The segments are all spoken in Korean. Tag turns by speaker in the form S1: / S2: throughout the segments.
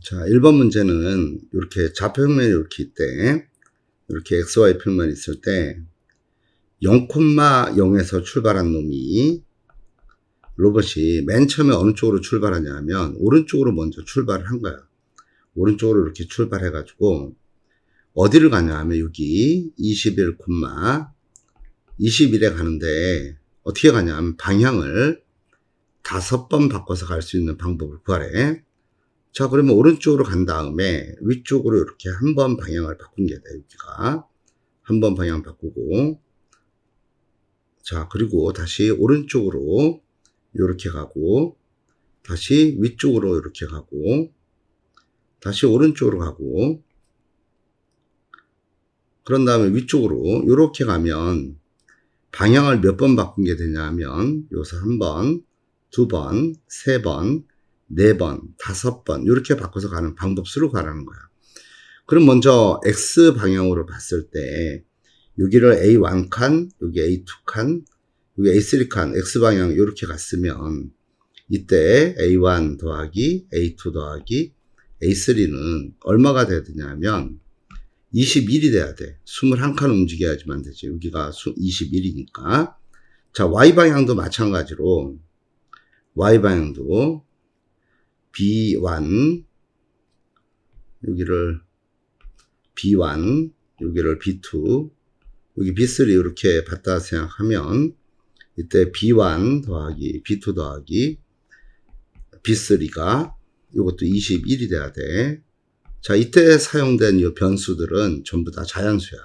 S1: 자, 1번 문제는 이렇게 좌표평면이 이렇게 있대. 이렇게 XY 평면이 있을 때 0,0에서 출발한 놈이 로봇이 맨 처음에 어느 쪽으로 출발하냐면 오른쪽으로 먼저 출발을 한 거야. 오른쪽으로 이렇게 출발해 가지고 어디를 가냐 하면 여기 21, 21에 가는데 어떻게 가냐 하면 방향을 다섯 번 바꿔서 갈 수 있는 방법을 구하래. 자, 그러면 오른쪽으로 간 다음에 위쪽으로 이렇게 한 번 방향을 바꾼 게 돼, 여기가. 한 번 방향 바꾸고. 자, 그리고 다시 오른쪽으로 이렇게 가고, 다시 위쪽으로 이렇게 가고, 다시 오른쪽으로 가고, 그런 다음에 위쪽으로 이렇게 가면 방향을 몇 번 바꾼 게 되냐면, 요서 한 번, 두 번, 세 번, 네 번, 다섯 번 이렇게 바꿔서 가는 방법 수로 가라는 거야. 그럼 먼저 X 방향으로 봤을 때 여기를 A1 칸, 여기 A2 칸, 여기 A3 칸, X 방향 이렇게 갔으면 이때 A1 더하기 A2 더하기 A3는 얼마가 돼야 되냐면 21이 돼야 돼. 21칸 움직여야지만 되지. 여기가 21이니까. 자, Y 방향도 마찬가지로 Y 방향도 B1 여기를 B1 여기를 B2 여기 B3 이렇게 봤다 생각하면 이때 B1 더하기 B2 더하기 B3가 이것도 21이 돼야 돼. 자, 이때 사용된 이 변수들은 전부 다 자연수야.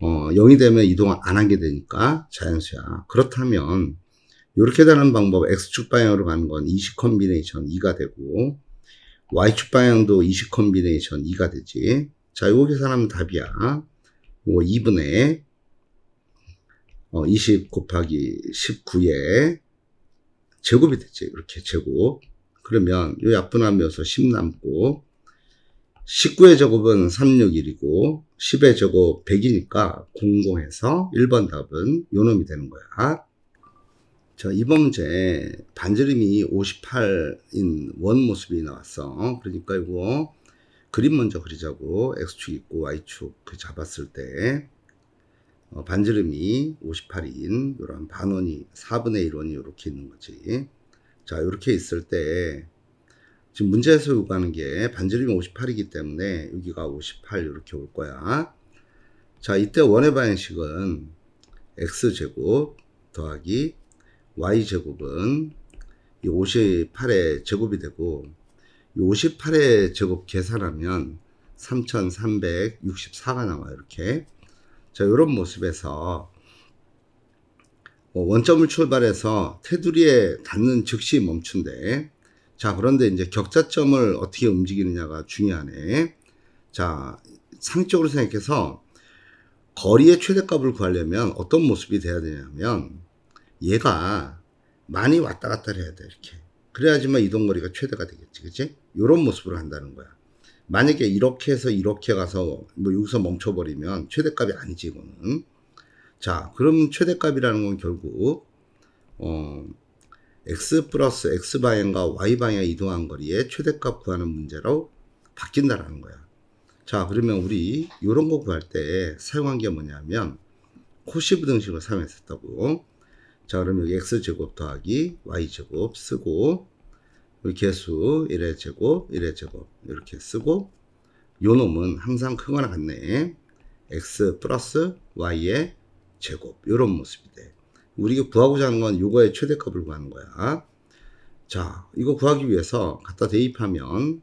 S1: 어, 0이 되면 이동 안 하게 되니까 자연수야. 그렇다면 이렇게 되는 방법 X축 방향으로 가는 건 20 컨비네이션 2가 되고 Y축 방향도 20 컨비네이션 2가 되지. 자, 요거 계산하면 답이야. 요거 2분의 어, 20 곱하기 19에 제곱이 되지. 이렇게 제곱. 그러면 요 약분하면서 10 남고 19의 제곱은 361이고 10의 제곱 100이니까 00해서 1번 답은 요 놈이 되는 거야. 자, 이번 문제 반지름이 58인 원 모습이 나왔어. 그러니까 이거 그림 먼저 그리자고 x축 있고 y축 그 잡았을 때 어, 반지름이 58인 이런 반원이 4분의 1원이 이렇게 있는 거지. 자, 이렇게 있을 때 지금 문제에서 요구하는 게 반지름이 58이기 때문에 여기가 58 이렇게 올 거야. 자, 이때 원의 방식은 x제곱 더하기 y제곱은 이 58의 제곱이 되고 이 58의 제곱 계산하면 3364가 나와요. 이렇게. 자, 이런 모습에서 뭐 원점을 출발해서 테두리에 닿는 즉시 멈춘대. 자, 그런데 이제 격자점을 어떻게 움직이느냐가 중요하네. 자, 상적으로 생각해서 거리의 최대값을 구하려면 어떤 모습이 돼야 되냐면 얘가 많이 왔다 갔다 해야 돼, 이렇게. 그래야지만 이동거리가 최대가 되겠지, 그치? 요런 모습으로 한다는 거야. 만약에 이렇게 해서 이렇게 가서 뭐 여기서 멈춰버리면 최대값이 아니지, 이거는. 자, 그럼 최대값이라는 건 결국, 어, x 플러스 x 방향과 y 방향 이동한 거리의 최대값 구하는 문제로 바뀐다라는 거야. 자, 그러면 우리 이런 거 구할 때 사용한 게 뭐냐면 코시브 등식을 사용했었다고. 자, 그러면 여기 x제곱 더하기 y제곱 쓰고 여기 개수 1의 제곱, 1의 제곱 이렇게 쓰고 요 놈은 항상 크거나 같네. x 플러스 y의 제곱 이런 모습이 돼. 우리가 구하고자 하는 건 요거의 최대값을 구하는 거야. 자, 이거 구하기 위해서 갖다 대입하면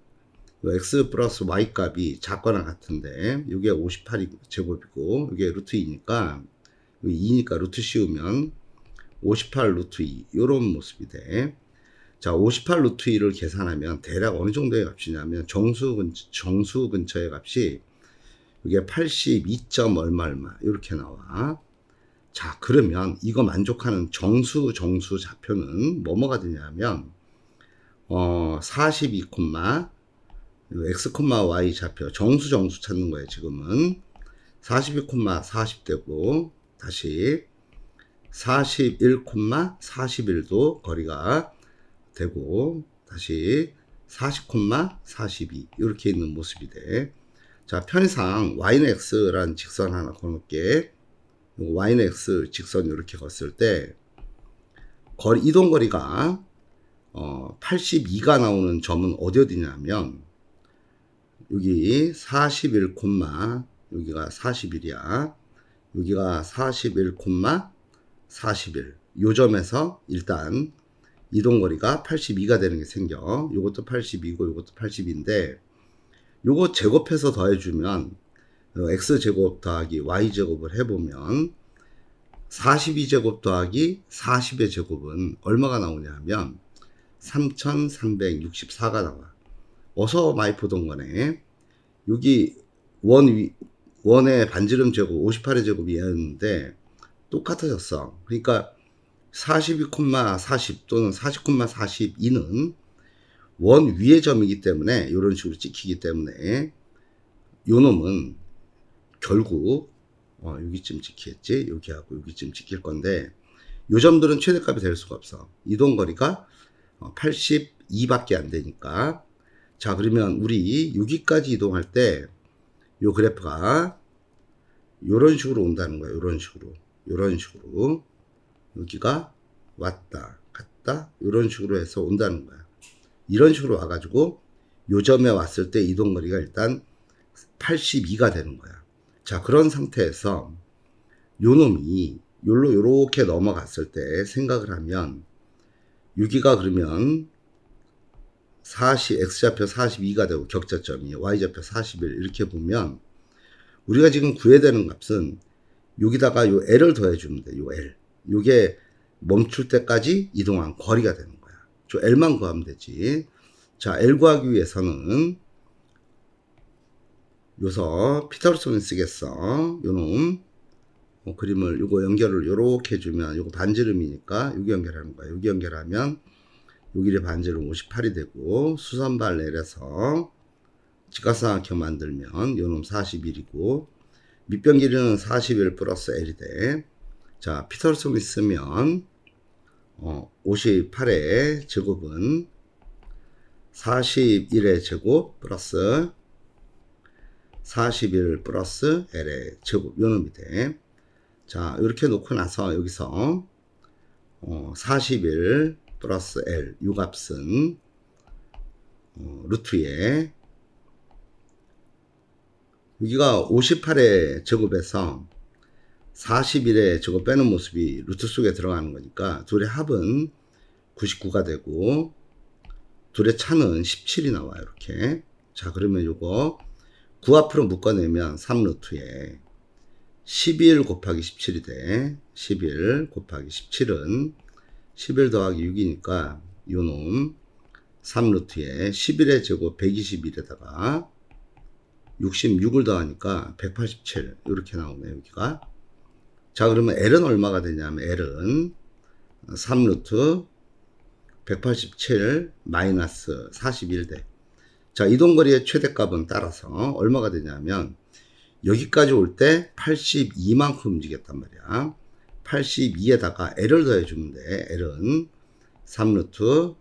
S1: 요 x 플러스 y 값이 작거나 같은데 이게 58이 제곱이고 이게 루트 2니까 2니까 루트 씌우면 58 루트 2 이런 모습이 돼. 자, 58 루트 2를 계산하면 대략 어느 정도의 값이냐면 정수 근처, 정수 근처의 값이 이게 82점 얼마 얼마 이렇게 나와. 자, 그러면 이거 만족하는 정수 정수 좌표는 뭐뭐가 되냐면 어 42, x, y 좌표 정수 정수 찾는 거예요, 지금은. 42, 40 되고 다시 41, 41도 거리가 되고 다시 40,42 이렇게 있는 모습이 돼. 자, 편의상 y는 x라는 직선 하나 걸어놓게 요거 y는 x 직선 이렇게 걷을 때 거리 이동 거리가 어 82가 나오는 점은 어디 어디냐면 여기 41, 여기가 41이야. 여기가 41, 41. 요 점에서 일단 이동 거리가 82가 되는 게 생겨. 요것도 82고 요것도 80인데 요거 제곱해서 더해 주면 어, x 제곱 더하기 y 제곱을 해 보면 42제곱 더하기 40의 제곱은 얼마가 나오냐 하면 3364가 나와. 어서 많이 보던 거네. 여기 원 위, 원의 반지름 제곱 58의 제곱이 었는데 똑같아졌어. 그러니까 42,40 또는 40,42는 원 위의 점이기 때문에 이런 식으로 찍히기 때문에 요 놈은 결국 어, 여기쯤 찍히겠지? 여기하고 여기쯤 찍힐 건데 요 점들은 최대값이 될 수가 없어. 이동 거리가 82밖에 안 되니까. 자 그러면 우리 여기까지 이동할 때 요 그래프가 요런 식으로 온다는 거야 요런 식으로 요런 식으로 여기가 왔다 갔다 요런 식으로 해서 온다는 거야. 이런 식으로 와가지고 요 점에 왔을 때 이동 거리가 일단 82가 되는 거야. 자 그런 상태에서 요 놈이 요로 요렇게 넘어갔을 때 생각을 하면 여기가 그러면 40, x좌표 42가 되고 격자점이 y좌표 41 이렇게 보면 우리가 지금 구해야 되는 값은 여기다가 요 l을 더해 주면 돼. 요 l. 요게 멈출 때까지 이동한 거리가 되는 거야. 저 l만 구하면 되지. 자, l 구하기 위해서는 요서 피타고라스를 쓰겠어. 요놈 어, 그림을 요거 연결을 요렇게 해주면 요거 반지름이니까 여기 연결하는 거야. 여기 연결하면 여기를 반지름 58이 되고 수선발 내려서 직각삼각형 만들면 요놈 41이고 밑변 길이는 41 플러스 L이 돼. 자, 피터슨이 쓰면 어, 58의 제곱은 41의 제곱 플러스 41 플러스 L의 제곱 요 놈이 돼. 자, 이렇게 놓고 나서 여기서 어, 41 플러스 L 요 값은 어, 루트에 여기가 58의 제곱에서 41의 제곱 빼는 모습이 루트 속에 들어가는 거니까 둘의 합은 99가 되고 둘의 차는 17이 나와요 이렇게. 자 그러면 요거 9 앞으로 묶어내면 3루트에 11 곱하기 17이 돼. 11 곱하기 17은 11 더하기 6이니까 요놈 3루트에 11의 제곱 121에다가 66을 더하니까 187 이렇게 나오네 여기가. 자 그러면 L은 얼마가 되냐면 L은 3루트 187 마이너스 41대. 자 이동거리의 최대값은 따라서 얼마가 되냐면 여기까지 올 때 82만큼 움직였단 말이야. 82에다가 L을 더해주면 돼. L은 3루트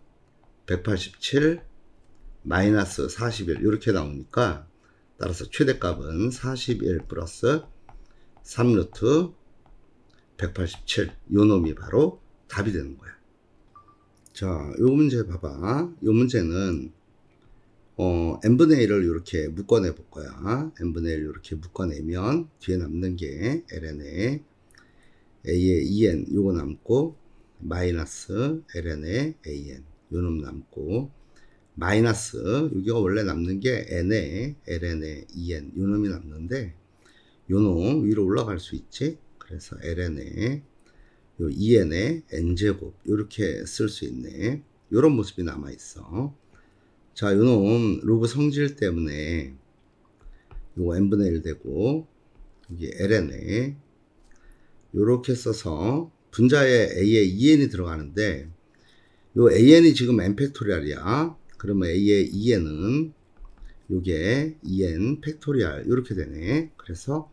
S1: 187 마이너스 41 이렇게 나오니까 따라서 최대값은 41 플러스 3루트 187 요 놈이 바로 답이 되는 거야. 자, 요 문제 봐봐. 요 문제는 어, n분의 1을 이렇게 묶어내 볼 거야. n분의 1 이렇게 묶어내면 뒤에 남는 게 ln의 a의 2n 요거 남고 마이너스 ln의 an 요놈 남고 마이너스 여기가 원래 남는 게 n의 ln의 2n 요 놈이 남는데 요 놈 위로 올라갈 수 있지? 그래서 ln의 요 2n의 n제곱 이렇게 쓸 수 있네. 요런 모습이 남아 있어. 자 요 놈 로그 성질 때문에 요거 n분의 1 되고 여기 ln의 요렇게 써서 분자에 a에 2n이 들어가는데 요 an이 지금 n 팩토리얼이야. 그러면 a의 2n은 요게 2n 팩토리얼 이렇게 되네. 그래서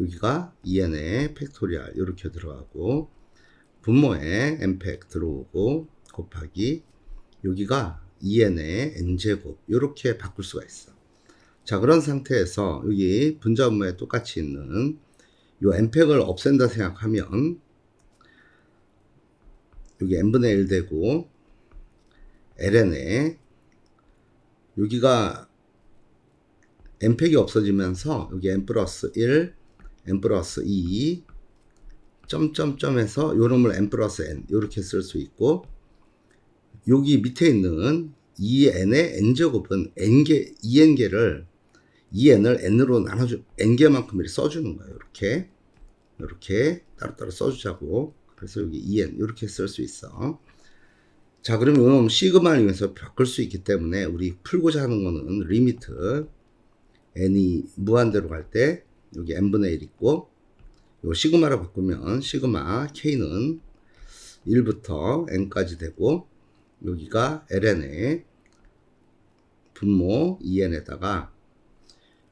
S1: 여기가 2n의 팩토리얼 이렇게 들어가고 분모에 n팩 들어오고 곱하기 여기가 2n의 n제곱 이렇게 바꿀 수가 있어. 자 그런 상태에서 여기 분자 분모에 똑같이 있는 요 n팩을 없앤다 생각하면 여기 n분의 1 되고 ln에 여기가 n팩이 없어지면서 여기 n 플러스 1, n 플러스 2 점점점해서 요 놈을 n 플러스 n 이렇게 쓸 수 있고 여기 밑에 있는 2n의 n제곱은 n개 2n개를 2n을 n으로 나눠주 n개만큼 이렇게 써주는 거예요. 이렇게 이렇게 따로따로 써주자고 그래서 여기 2n 이렇게 쓸 수 있어. 자 그러면 시그마를 이용해서 바꿀 수 있기 때문에 우리 풀고자 하는 거는 리미트 n이 무한대로 갈 때 여기 n분의 1 있고 요 시그마로 바꾸면 시그마 k는 1부터 n까지 되고 여기가 ln의 분모 2n에다가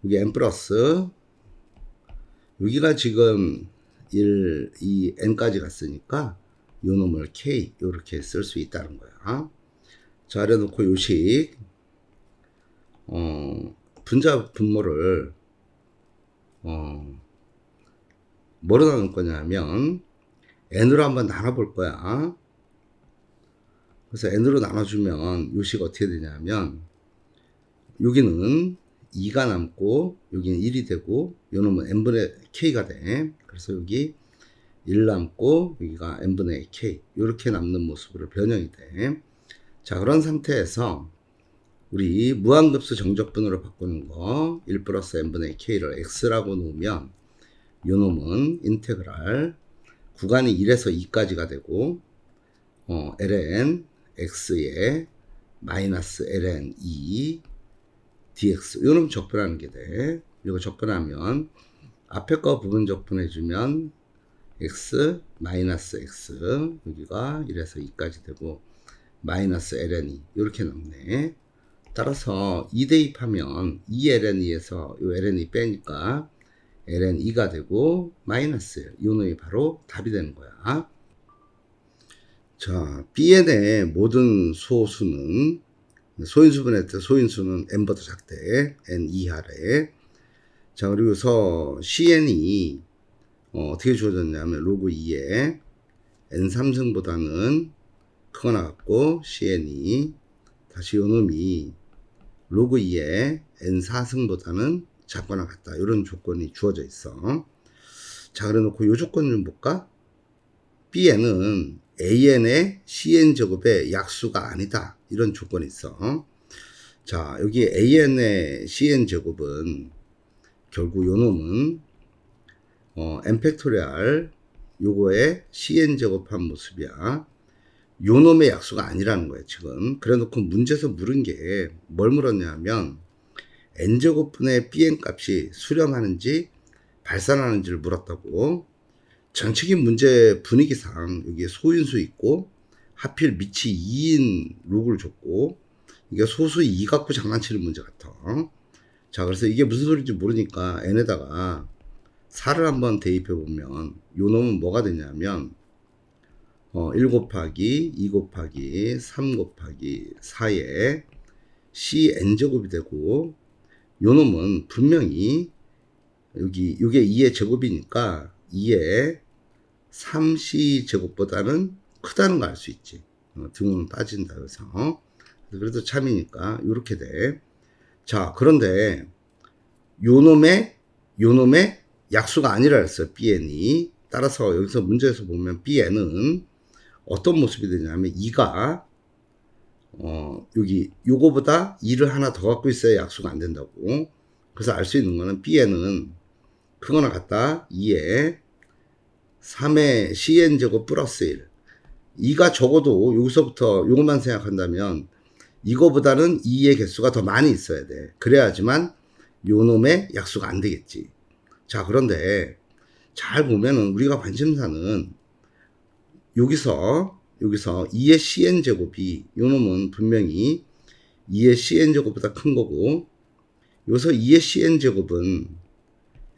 S1: 여기 n 플러스 여기가 지금 1, 2, n까지 갔으니까 요 놈을 k 이렇게 쓸 수 있다는 거야. 자, 이래놓고 요식 어, 분자 분모를 어, 뭐로 나눌 거냐면 n으로 한번 나눠볼 거야. 그래서 n으로 나눠주면 요식 어떻게 되냐면 여기는 2가 남고 여기는 1이 되고 요 놈은 n분의 k가 돼. 그래서 여기 1 남고 여기가 n분의 k 이렇게 남는 모습으로 변형이 돼. 자 그런 상태에서 우리 무한급수 정적분으로 바꾸는 거 1 플러스 n분의 k를 x라고 놓으면 요 놈은 인테그랄 구간이 1에서 2까지가 되고 어, ln x에 마이너스 ln 2 dx 요놈 적분하는 게 돼. 이거 적분하면 앞에 거 부분 적분해주면 x 마이너스 x 여기가 1에서 2까지 되고 마이너스 ln이 이렇게 남네. 따라서 2 대입하면 2ln에서 이 ln이 빼니까 ln2가 되고 마이너스 요 놈이 바로 답이 되는 거야. 자, bn의 모든 소수는 소인수분의 때 소인수는 n보다 작대 n 이하래. 자 그리고서 cn이 어, 어떻게 주어졌냐면 로그 2에 n 3승보다는 크거나 같고 cn이 다시 요놈이 로그 2에 n 4승보다는 작거나 같다 이런 조건이 주어져 있어. 자 그래 놓고 요 조건 좀 볼까? bn은 an의 cn 제곱의 약수가 아니다. 이런 조건이 있어. 자, 여기 an의 cn 제곱은 결국 요 놈은 어, n 팩토리알 요거의 cn 제곱한 모습이야. 요 놈의 약수가 아니라는 거예요, 지금. 그래 놓고 문제에서 물은 게 뭘 물었냐면 n 제곱분의 bn 값이 수렴하는지 발산하는지를 물었다고. 정책인 문제 분위기상 여기에 소인수 있고 하필 밑이 2인 룩을 줬고 이게 소수 2 갖고 장난치는 문제 같아. 자 그래서 이게 무슨 소리인지 모르니까 n에다가 4를 한번 대입해 보면 요 놈은 뭐가 되냐면 어, 1 곱하기 2 곱하기 3 곱하기 4에 cn제곱이 되고 요 놈은 분명히 여기 이게 2의 제곱이니까 2의 3c 제곱보다는 크다는 걸 알 수 있지. 어, 등은 빠진다 그래서 어? 그래도 참이니까 이렇게 돼. 자 그런데 요 놈의 요 놈의 약수가 아니라 했어요. bn이 따라서 여기서 문제에서 보면 bn은 어떤 모습이 되냐면 2가 어 여기 요거보다 2를 하나 더 갖고 있어야 약수가 안 된다고. 그래서 알 수 있는 거는 bn은 크거나 같다 2에 3의 cn제곱 플러스 1 2가 적어도 여기서부터 요것만 생각한다면 이거보다는 2의 개수가 더 많이 있어야 돼. 그래야지만 요 놈의 약수가 안 되겠지. 자, 그런데 잘 보면은 우리가 관심사는 여기서 여기서 2의 cn 제곱이 요 놈은 분명히 2의 cn 제곱보다 큰 거고 여기서 2의 cn 제곱은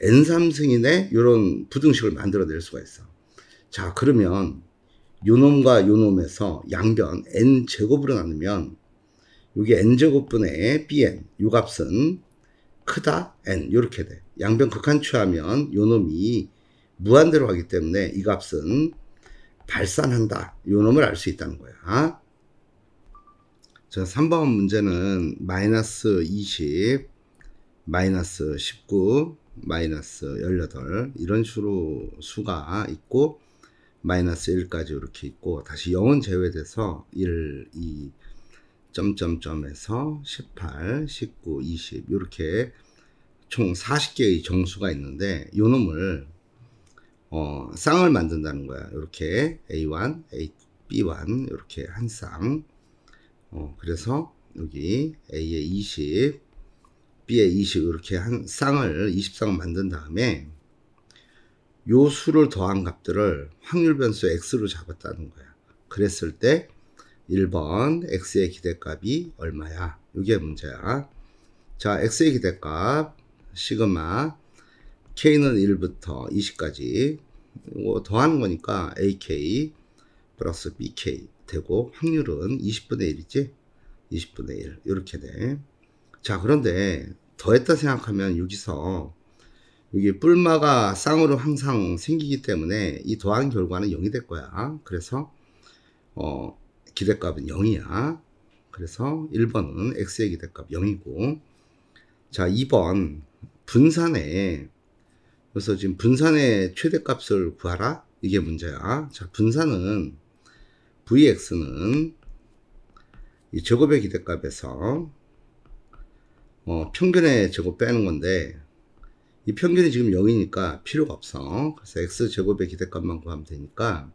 S1: n3승인의 이런 부등식을 만들어낼 수가 있어. 자, 그러면 요 놈과 요 놈에서 양변 n 제곱으로 나누면 여기 n제곱분의 bn 요 값은 크다 n 요렇게 돼. 양변 극한 취하면 요 놈이 무한대로 가기 때문에 이 값은 발산한다. 요 놈을 알 수 있다는 거야. 자, 3번 문제는 마이너스 20, 마이너스 19, 마이너스 18 이런 식으로 수가 있고 마이너스 1까지 이렇게 있고 다시 0은 제외돼서 1, 2, 점점점에서 18, 19, 20 이렇게 총 40개의 정수가 있는데 요 놈을 어, 쌍을 만든다는 거야. 이렇게 A1, A, B1 이렇게 한 쌍. 어, 그래서 여기 A에 20, B에 20 이렇게 한 쌍을 20쌍 만든 다음에 요 수를 더한 값들을 확률 변수 x로 잡았다는 거야. 그랬을 때 1번 x의 기대값이 얼마야? 이게 문제야. 자, x의 기대값 시그마 k는 1부터 20까지 이거 더하는 거니까 ak 플러스 bk 되고 확률은 20분의 1이지? 20분의 1 이렇게 돼. 자, 그런데 더했다 생각하면 여기서 여기 뿔마가 쌍으로 항상 생기기 때문에 이 더한 결과는 0이 될 거야. 그래서 어, 기대값은 0이야. 그래서 1번은 x의 기대값 0이고 자 2번 분산에 그래서 지금 분산의 최대값을 구하라 이게 문제야. 자 분산은 vx는 이 제곱의 기대값에서 어, 평균의 제곱 빼는 건데 이 평균이 지금 0이니까 필요가 없어. 그래서 x 제곱의 기대값만 구하면 되니까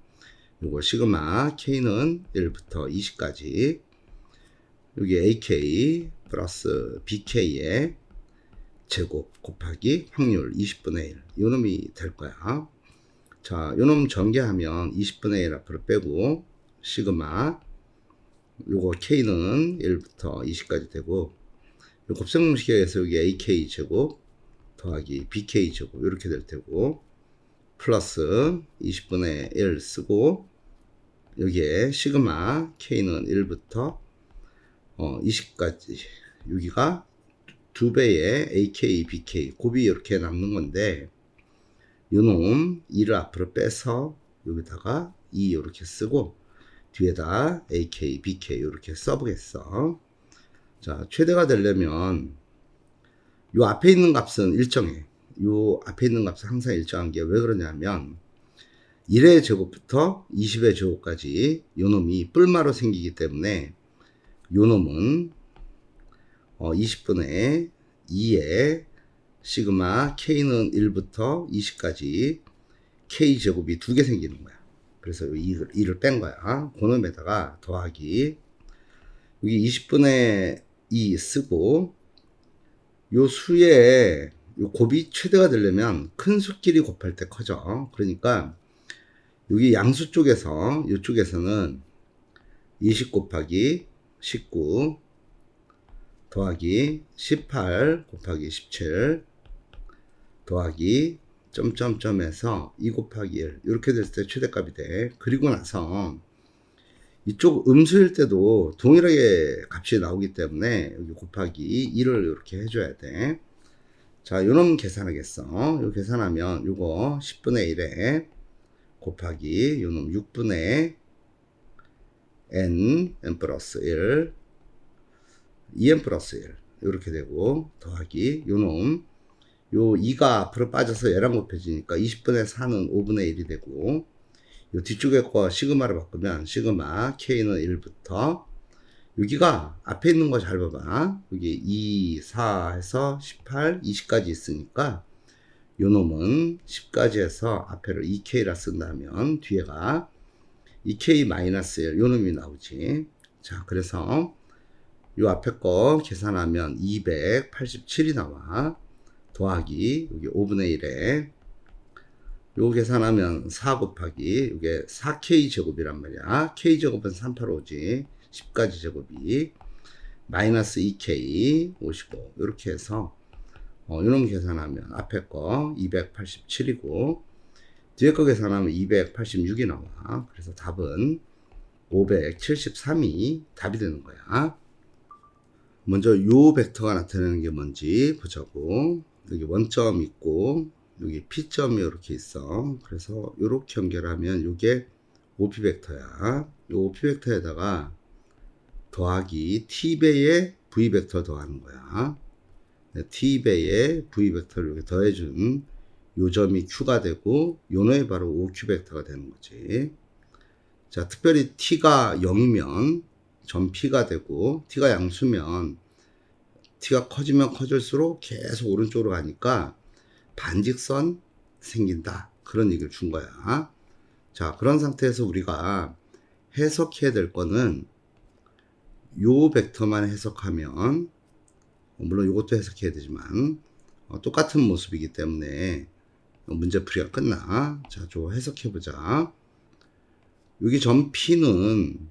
S1: 요거 시그마 k는 1부터 20까지 여기 ak 플러스 bk의 제곱 곱하기 확률 20분의 1 요놈이 될 거야. 자, 요놈 전개하면 20분의 1 앞으로 빼고 시그마 요거 k는 1부터 20까지 되고 요 곱셈공식에 의해서 여기 ak 제곱 더하기 bk 제곱 이렇게 될 테고 플러스 20분의 1 쓰고 여기에 시그마 k는 1부터 어 20까지 여기가 두 배의 AK, BK 곱이 이렇게 남는 건데 요놈 2를 앞으로 빼서 여기다가 2 이렇게 쓰고 뒤에다 AK, BK 이렇게 써보겠어. 자 최대가 되려면 요 앞에 있는 값은 일정해. 요 앞에 있는 값은 항상 일정한 게 왜 그러냐면 1의 제곱부터 20의 제곱까지 요 놈이 뿔마로 생기기 때문에 요 놈은 어 20분의 2에 시그마 k는 1부터 20까지 k 제곱이 두 개 생기는 거야. 그래서 2를, 2를 뺀 거야. 그 놈에다가 더하기 여기 20분의 2 쓰고 요 수의 요 곱이 최대가 되려면 큰 수끼리 곱할 때 커져. 그러니까 여기 양수 쪽에서 이쪽에서는 20 곱하기 19 더하기 18 곱하기 17 더하기 점점점에서 2 곱하기 1 이렇게 됐을 때 최대값이 돼. 그리고 나서 이쪽 음수일 때도 동일하게 값이 나오기 때문에 여기 곱하기 2를 이렇게 해줘야 돼. 자, 요놈 계산하겠어. 요 계산하면 요거 10분의 1에 곱하기 요놈 6분의 n, n 플러스 1, 2n 플러스 1 이렇게 되고 더하기 요놈 요 2가 앞으로 빠져서 얘랑 곱해지니까 20분의 4는 5분의 1이 되고 요 뒤쪽에 거 시그마를 바꾸면 시그마 k는 1부터 여기가 앞에 있는 거 잘 봐봐. 여기 2, 4 해서 18, 20까지 있으니까 요 놈은 10까지 해서 앞에를 2k라 쓴다면 뒤에가 2k 마이너스 1 요놈이 나오지 자 그래서 요 앞에 거 계산하면 287이 나와. 더하기 여기 5분의 1에 요 계산하면 4 곱하기 이게 4k 제곱이란 말이야. k 제곱은 385지. 10가지 제곱이 마이너스 2k 55 이렇게 해서 어, 이런 계산하면 앞에 거 287이고 뒤에 거 계산하면 286이 나와. 그래서 답은 573이 답이 되는 거야. 먼저 요 벡터가 나타내는 게 뭔지 보자고. 여기 원점 있고 여기 P점이 이렇게 있어. 그래서 이렇게 연결하면 이게 OP 벡터야. 이 OP 벡터에다가 더하기 T배의 V 벡터 더하는 거야. 네, T배의 V 벡터를 이렇게 더해준 요 점이 Q가 되고 요 놈이 바로 OQ 벡터가 되는 거지. 자, 특별히 T가 0이면 점 P가 되고 T가 양수면 T가 커지면 커질수록 계속 오른쪽으로 가니까 반직선 생긴다. 그런 얘기를 준 거야. 자, 그런 상태에서 우리가 해석해야 될 거는 요 벡터만 해석하면 물론 이것도 해석해야 되지만 어, 똑같은 모습이기 때문에 문제풀이가 끝나. 자, 저 해석해 보자. 여기 점 P는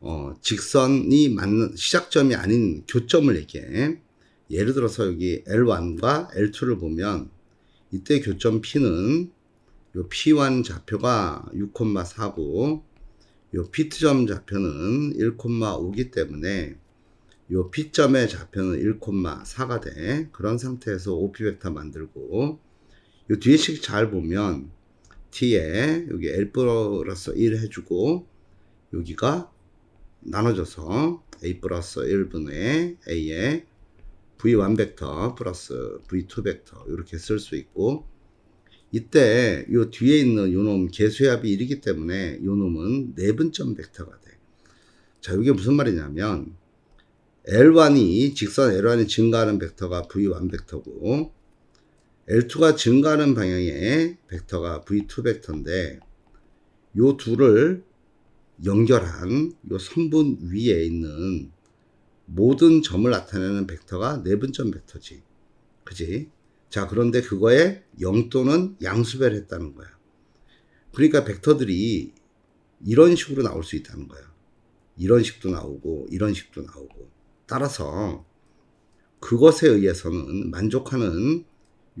S1: 어, 직선이 맞는 시작점이 아닌 교점을 얘기해. 예를 들어서 여기 L1과 L2를 보면 이때 교점 P는 요 P1 좌표가 6,4고 요 P점 좌표는 1,5기 때문에 요 P점의 좌표는 1,4가 돼. 그런 상태에서 OP 벡터 만들고 요 뒤에 식잘 보면 T에 여기 L 플러스 1 해주고 여기가 나눠져서 A 플러스 1분의 A에 V1 벡터 플러스 V2 벡터 이렇게 쓸 수 있고 이때 요 뒤에 있는 요놈 개수합이 1이기 때문에 요 놈은 내분점 벡터가 돼. 자, 이게 무슨 말이냐면 L1이 직선 L1이 증가하는 벡터가 V1 벡터고 L2가 증가하는 방향의 벡터가 V2 벡터인데 요 둘을 연결한 요 선분 위에 있는 모든 점을 나타내는 벡터가 내분점 벡터지. 그지? 자, 그런데 그거에 0 또는 양수배를 했다는 거야. 그러니까 벡터들이 이런 식으로 나올 수 있다는 거야. 이런 식도 나오고, 이런 식도 나오고. 따라서 그것에 의해서는 만족하는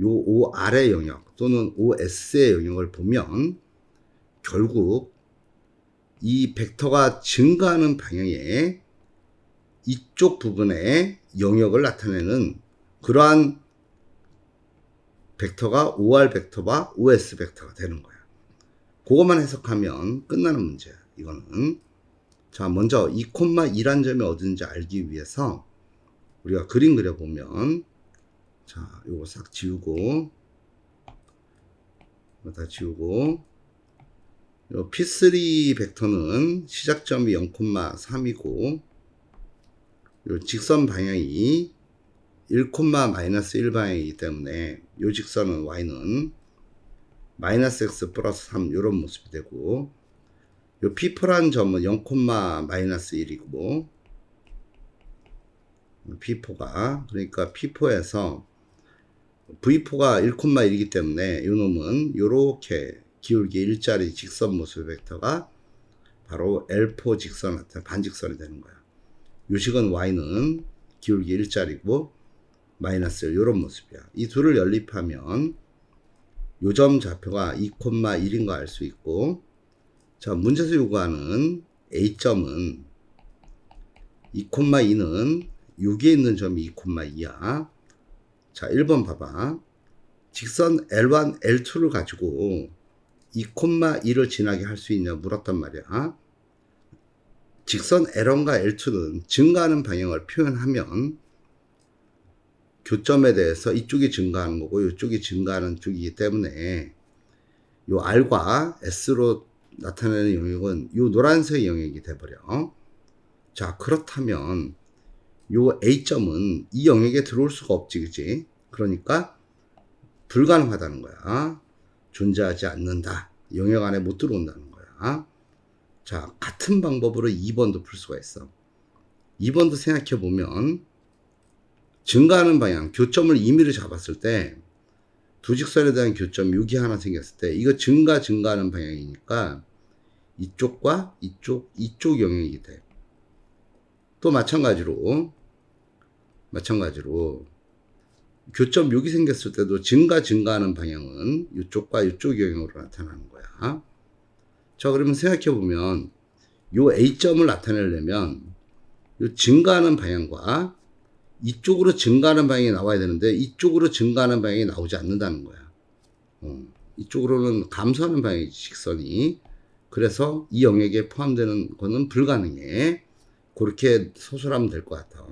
S1: 요 OR의 영역 또는 OS의 영역을 보면 결국 이 벡터가 증가하는 방향에 이쪽 부분에 영역을 나타내는 그러한 벡터가 OR 벡터와 OS 벡터가 되는 거야. 그것만 해석하면 끝나는 문제야. 이거는. 자, 먼저 2,2란 점이 어딘지 알기 위해서 우리가 그림 그려보면 자, 요거 싹 지우고 이거 다 지우고 요 P3 벡터는 시작점이 0,3이고 요 직선 방향이 1, 마이너스 1 방향이기 때문에 요 직선은 y는 마이너스 x 플러스 3 요런 모습이 되고 요 P4란 점은 0, 마이너스 1이고 P4가 그러니까 P4에서 V4가 1,1이기 때문에 요 놈은 요렇게 기울기 일자리 직선 모습 벡터가 바로 L4 직선 나타 반직선이 되는 거야. 요식은 y는 기울기 일자리고 마이너스 요런 모습이야. 이 둘을 연립하면 요점 좌표가 2,1인 거 알 수 있고 자 문제에서 요구하는 A점은 2,2는 여기에 있는 점이 2,2야. 자 1번 봐봐. 직선 L1, L2를 가지고 2,2를 지나게 할 수 있냐 물었단 말이야. 직선 L1과 L2는 증가하는 방향을 표현하면 교점에 대해서 이쪽이 증가하는 거고 이쪽이 증가하는 쪽이기 때문에 요 R과 S로 나타내는 영역은 요 노란색 영역이 돼버려. 자 그렇다면 요 A점은 이 영역에 들어올 수가 없지 그지? 그러니까 불가능하다는 거야. 존재하지 않는다. 영역 안에 못 들어온다는 거야. 자, 같은 방법으로 2번도 풀 수가 있어. 2번도 생각해 보면 증가하는 방향, 교점을 임의로 잡았을 때 두 직선에 대한 교점 6이 하나 생겼을 때 이거 증가 증가하는 방향이니까 이쪽과 이쪽 이쪽 영역이 돼. 또 마찬가지로 마찬가지로 교점 6이 생겼을 때도 증가 증가하는 방향은 이쪽과 이쪽 영역으로 나타나는 거야. 자, 그러면 생각해 보면 요 A점을 나타내려면 요 증가하는 방향과 이쪽으로 증가하는 방향이 나와야 되는데 이쪽으로 증가하는 방향이 나오지 않는다는 거야. 어, 이쪽으로는 감소하는 방향이지 직선이. 그래서 이 영역에 포함되는 거는 불가능해. 그렇게 서술하면 될 것 같아.